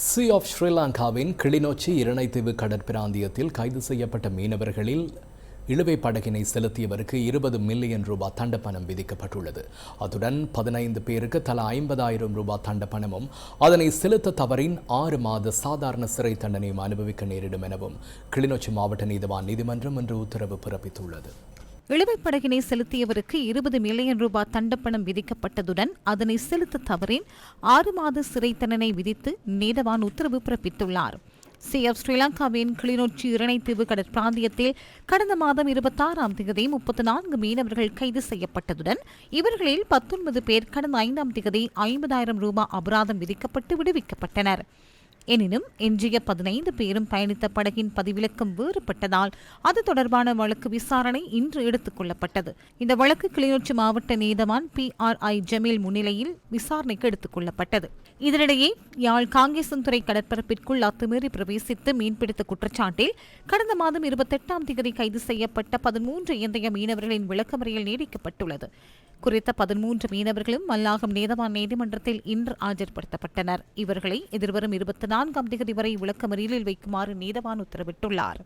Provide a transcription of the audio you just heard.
C of ஸ்ரீலங்காவின் கிளிநொச்சி இரணைத்தீவு கடற்பிராந்தியத்தில் கைது செய்யப்பட்ட மீனவர்களில் இழுவை படகினை செலுத்தியவருக்கு இருபது மில்லியன் ரூபாய் தண்டப்பணம் விதிக்கப்பட்டுள்ளது. அத்துடன் பதினைந்து பேருக்கு தலா ஐம்பதாயிரம் ரூபாய் தண்டப்பணமும் அதனை செலுத்த தவறின் ஆறு மாத சாதாரண சிறை தண்டனையும் அனுபவிக்க நேரிடும் எனவும் கிளிநொச்சி மாவட்ட நீதிவான் நீதிமன்றம் இன்று உத்தரவு பிறப்பித்துள்ளது. இழுவைப் படகினை செலுத்தியவருக்கு இருபது மில்லியன் ரூபாய் தண்டப்பணம் விதிக்கப்பட்டதுடன் அதனை செலுத்த தவறின் ஆறு மாத சிறை தண்டனை விதித்து நீதவான் உத்தரவு பிறப்பித்துள்ளார். சி. ஆஃப் ஸ்ரீலங்காவின் கிளிநொச்சி இரணைத்தீவு கடற்பிராந்தியத்தில் கடந்த மாதம் இருபத்தாறாம் தேதி முப்பத்தி நான்கு மீனவர்கள் கைது செய்யப்பட்டதுடன் இவர்களில் பத்தொன்பது பேர் கடந்த ஐந்தாம் தேதி ஐம்பதாயிரம் ரூபாய் அபராதம் விதிக்கப்பட்டு விடுவிக்கப்பட்டனர். எனினும் எஞ்சிய பதினைந்து பேரும் பயணித்த படகின் பதிவிலக்கம் வேறுபட்டதால் அது தொடர்பான வழக்கு விசாரணை இன்று எடுத்துக் கொள்ளப்பட்டது. இந்த வழக்கு கிளிநொச்சி மாவட்ட நீதவான் பி ஆர் ஐ ஜமீல் முன்னிலையில் விசாரணைக்கு எடுத்துக் கொள்ளப்பட்டது. இதனிடையே யாழ் காங்கேசன்துறை கடற்பரப்பிற்குள் அத்துமீறி பிரவேசித்து மீன்பிடித்த குற்றச்சாட்டில் கடந்த மாதம் இருபத்தெட்டாம் தேதி கைது செய்யப்பட்ட பதிமூன்று இந்திய மீனவர்களின் விளக்கமறையில் நீடிக்கப்பட்டுள்ளது. குறித்த பதிமூன்று மீனவர்களும் மல்லாகம் நீதவான் நீதிமன்றத்தில் இன்று ஆஜர்படுத்தப்பட்டனர். இவர்களை எதிர்வரும் இருபத்தி நான்காம் தேதி வரை விளக்கமறியலில் வைக்குமாறு நீதவான் உத்தரவிட்டுள்ளார்.